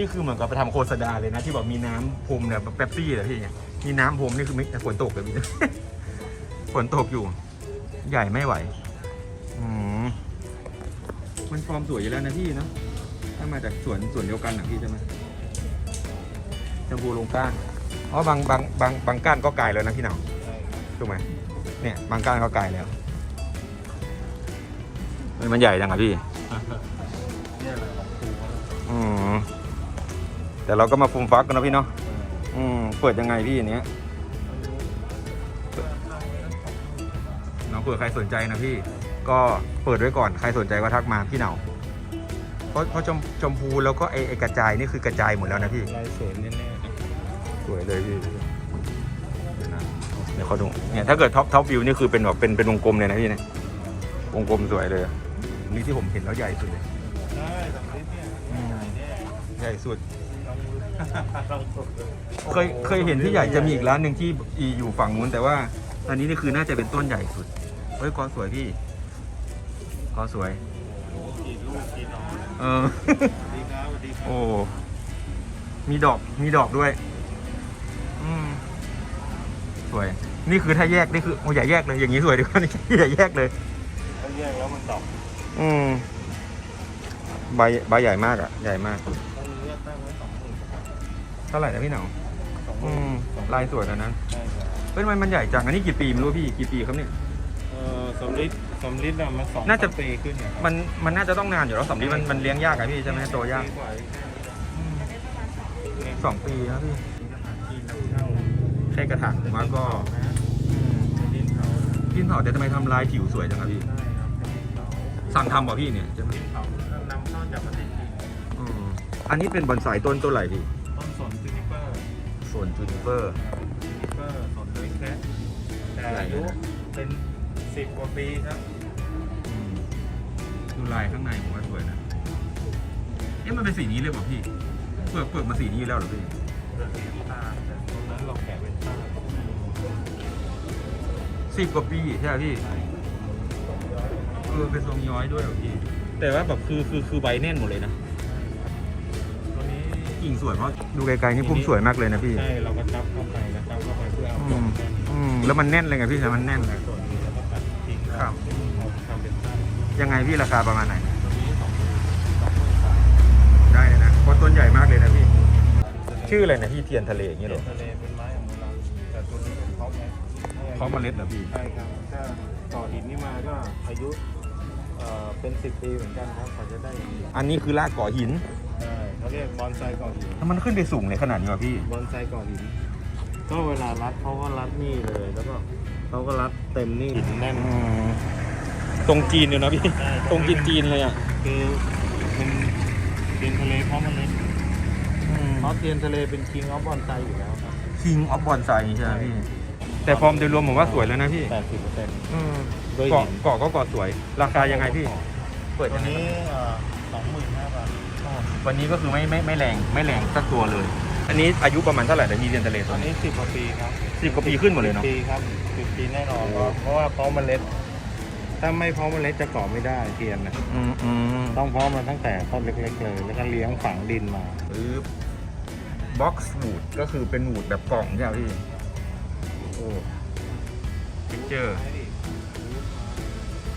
นี่คือเหมือนกับไปทำโฆษณาเลยนะ ที่บอกมีน้ำพรมเนี่ยแบบเป๊ปซี่เหรอพี่เนี่ยมีน้ำพรมนี่คือไม่ฝนตกเลยพี่ ฝนตกอยู่ ใหญ่ไม่ไหว อืมมันฟอร์มสวยอยู่แล้วนะพี่เนอะถ้ามาจากสวนสวนเดียวกันนะพี่ใช่ไหมชมพูลงก้านเพราะบางบางบางบางก้านก็กลายแล้วนะพี่หนาวถูกไหมเนี่ย บางก้านก็กลายแล้วเฮ้ยมันใหญ่จังอะพี่เนี่ยแหละของครูเขาอืม แต่เราก็มาฟูมฟักกันนะพี่เนาะอืมเปิดยังไงพี่อันเนี้ยน้องเผื่อใครสนใจนะพี่ ก็เปิดไว้ก่อนใครสนใจก็ทักมาพี่เหนาเพราะเพราะชมชมพูแล้วก็ไอไอกระจายนี่คือกระจายหมดแล้วนะพี่ลายเสริมแน่ๆนะสวยเลยพี่เดี๋ยวนะเดี๋ยวเขาดูเนี่ยถ้าเกิดท็อปท็อปวิวนี่คือเป็นแบบเป็นเป็นวงกลมเลยนะพี่เนี่ยวงกลมสวยเลยอะนี่ที่ผมเห็นแล้วใหญ่สุดเลยใช่สำลิดเนี่ยใหญ่แน่ใหญ่สุด เลยเคยเคยเห็นที่ใหญ่จะมีอีกร้านหนึ่งที่อีอยู่ฝั่งนู้นแต่ว่าอันนี้นี่คือน่าจะเป็นต้นใหญ่สุดเฮ้ยกอสวยพี่กอสวยโอ้กี่ลูกกี่หนอนเออสวัสดีครับสวัสดีครับโอ้มีดอกมีดอกด้วยอืมสวย นี่คือถ้าแยกนี่คือโอ้อย่าแยกเลยอย่างนี้สวยดีกว่านี่อย่าแยกเลยถ้าแยกแล้วมันดอกอืมใบใบใหญ่มากอะ ใหญ่มาก เท่าไหร่นะพี่เหนาสองหอืมื่นมสองลายสวยนะนั้นใช่ครับเฮ้ยทำไมมันใหญ่จังอันนี้กี่ปีไม่รู้พี่กี่ปีครับเนี่ย เออสำลิดสำลิดอะมันสองน่าจะปีขึ้นเนี่ยครับมันมันน่าจะต้องนานอยู่แล้วสำลีมันมันเลี้ยงยากอะพี่ใช่ไหมโตยากปีว่าสองปีครับพี่ที่นำเข้าแค่กระถางผมว่าก็ดินเขากินเผาแต่ทำไมทำลายผิวสวยจังครับพี่ ได้ครับดินเขาสั่งทำป่ะพี่เนี่ยใช่ไหมดินเขานำเข้าจากประเทศจีนอืมอันนี้เป็นบอนไซต้นต้นไหนพี่ ส่วนจูนิเปอร์ จูนิเปอร์สนเล็กแค่แต่อายุเป็นสิบกว่าปีครับดูลายข้างในผมว่าสวยนะ เอ๊ะมันเป็นสีนี้เลยเปล่าพี่ เปลือกเปลือกมาสีนี้อยู่แล้วเหรอพี่เกิดสีน้ำตาลแต่ตรงนั้นเราแกะเป็นต้าสิบกว่าปีใช่ไหมพี่ เออเป็นทรงย้อยด้วยเหรอพี่ แต่ว่าแบบคือคือคือใบแน่นหมดเลยนะตัว นี้กิ่งสวยเพราะดูไกลๆนี่พุ่มสวยมากเลยนะพี่ ใช่ เราก็จับเข้าไปนะจับเข้าไปเพื่อเอาอืกล่องมแน่นอืมแล้วมันแน่นเลยไงพี่แต่มันแน่นเลย ส่วนนี้แล้วก็ตัดทิ้งครับ เอาทำเป็นต้ายังไงพี่ราคาประมาณไหน ตัวนี้สองหมื่นสองหมื่นสามได้เลยนะเพราะต้นใหญ่มากเลยนะพี่ ชื่ออะไรนะพี่เทียนทะเลอย่างเงี้ยเหรอทะเลเป็นไม้อนุรักษ์แต่ตัวนี้เป็นเพาะไม้เพราะเมล็ดเหรอพี่ ใช่ครับถ้าต่อหินนี่มาก็อายุเอ่อเป็นสิบปีเหมือนกันครับกว่าจะได้อย่างนี้อันนี้คือรากก่อหินใช่ เขาเรียกบอนไซก่อหินแล้วมันขึ้นไปสูงเลยขนาดนี้วะพี่ บอนไซก่อหินก็เวลารัดเขาก็รัดนี่เลยแล้วก็เขาก็รัดเต็มนี่หินแน่น ตรงจีนอยู่นะพี่ ใช่ ตรงจีนจีนเลยอะคือเป็นเทียนทะเลเพราะมันเล็กเพราะเทียนทะเลเป็นคิงออฟบอนไซอยู่แล้วครับ คิงออฟบอนไซใช่ไหมพี่ แต่ฟอร์มโดยรวมผมว่าสวยแล้วนะพี่แปดสิบเปอร์เซ็นต์โดยเกาะหินเกาะก็เกาะสวย ราคายังไงพี่เปิดตัยัวงไงนี้สองหมื่นห้าบาท วันนี้ก็คือไม่ไม่ไม่แรงไม่แรงสักตัวเลย อันนี้อายุประมาณเท่าไหร่นะพี่เรียนทะเลตัตัววนี้นี้สิบกว่าปีครับสิบกว่าปีขึ้นหมดเลยเนาะสิบปีครับสิบปีแน่นอนเพราะเพราะว่าเพาะเมล็ด ถ้าไม่เพาะเมล็ดจะเกาะไม่ได้เทียนนะอืมอืมต้องเพาะมันตั้งแต่ต้นเล็ก ๆ เลย แล้วก็เลี้ยงฝังดินมาหรือบ็อกซ์วูดก็คือเป็นวูดแบบกล่องใช่ไหมพี่โอ้พิกเจอร์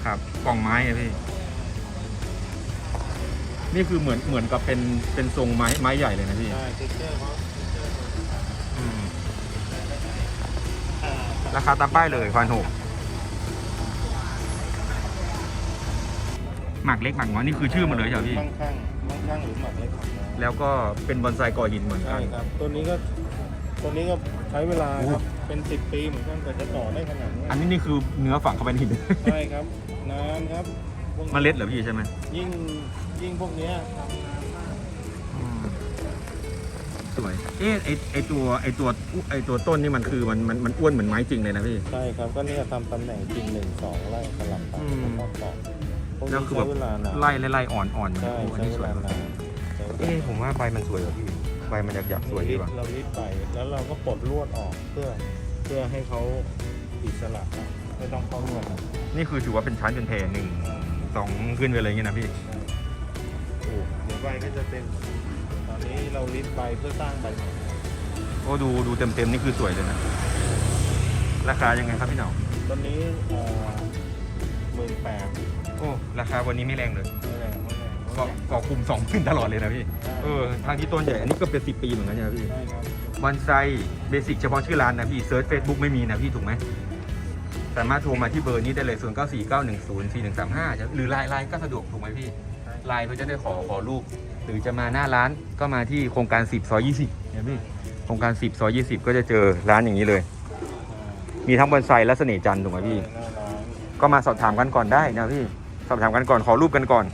ครับกล่องไม้อะพี่ นี่คือเหมือนเหมือนกับเป็นเป็นทรงไม้ไม้ใหญ่เลยนะพี่ใช่เทคเจอร์เขาอืมราคาตามป้ายเลยพันหกหมักเล็กหมักน้อยนี่คือชื่อมันเลยใช่ไหมพี่ มั่งคั่งมั่งคั่งหรือหมักเล็กหมักน้อยแล้วก็เป็นบอนไซก่อหินเหมือนกัใช่น ครับตัวนี้ก็ตัวนี้ก็ใช้เวลาครับเป็นสิบปีเหมือนกันกว่าจะต่อได้ขนาดนี้อันนี้นี่คือเนื้อฝังเข้าไปในหิน ใช่ครับนานครับ พวกเมล็ดเหรอพี่ใช่ไหมยิ่งยิ่งพวกเนี้ยสวย เอ๊ะไอไอตัวไอตัวไอตัวต้นนี่มันคือมันมันมันอ้วนเหมือนไม้จริงเลยนะพี่ ใช่ครับก็เนี่ยทำตำแหน่งจริงหนึ่งสองไล่สลับไปอืม แล้วก็ต่อพวกแล้วนี้คือใช้แบบเวลานานไล่ไล่ไล่อ่อนอ่อนมันใช่โอ้อันใช้นี้เวสวยลานานใช้เวลาเอ๊ะผมว่าใบมันสวยเหรอพี่ใบมันอยากอยากสวยดีว่ะเรารีดไปแล้วเราก็ปลดลวดออกเพื่อเพื่อให้เขาอิสระครับไม่ต้องเข้าลวดครับนี่คือถือว่าเป็นชั้นเป็นแพรหนึ่ง สองขึ้นไปเลยอย่างเงี้ยนะพี่โอ้เดี๋ยวใบก็จะเต็มใบอนนี้เราลิฟต์ใบเพื่อสร้างใบใหม่โอ้ดูดูเต็มเต็มๆนี่คือสวยเลยนะ ราคายังไงครับพี่หน่องตอนนี้หมื่นแปดโอ้ราคาวันนี้ไม่แรงเลยไม่แรงไม่แรงเกาะเกาะคุมสองขึ้นตลอดเลยนะพี่เออทางที่ต้นใหญ่อันนี้ก็เป็นสิบปีเหมือนกันใช่ไหมพี่ใช่ครับวันไซเบสิกเฉพาะชื่อร้านนะพี่เซิร์ชเฟซบุ๊กไม่มีนะพี่ถูกไหม สามารถโทรมาที่เบอร์นี้ได้เลย 0 9 4 9 1 0 4 1 3 5 หรือไลน์ไลน์ก็สะดวกถูกไหมพี่ไลน์เขาจะได้ขอขอรูป หรือจะมาหน้าร้านก็มาที่โครงการ 10ซอย20เนี่ยพี่โครงการ 10ซอย20 ก็จะเจอร้านอย่างนี้เลย มีทั้งบอนไซและเสน่ห์จันทร์ถูกไหมพี่ ก็มาสอบถามกันก่อนได้นะพี่ สอบถามกันก่อนขอรูปกันก่อน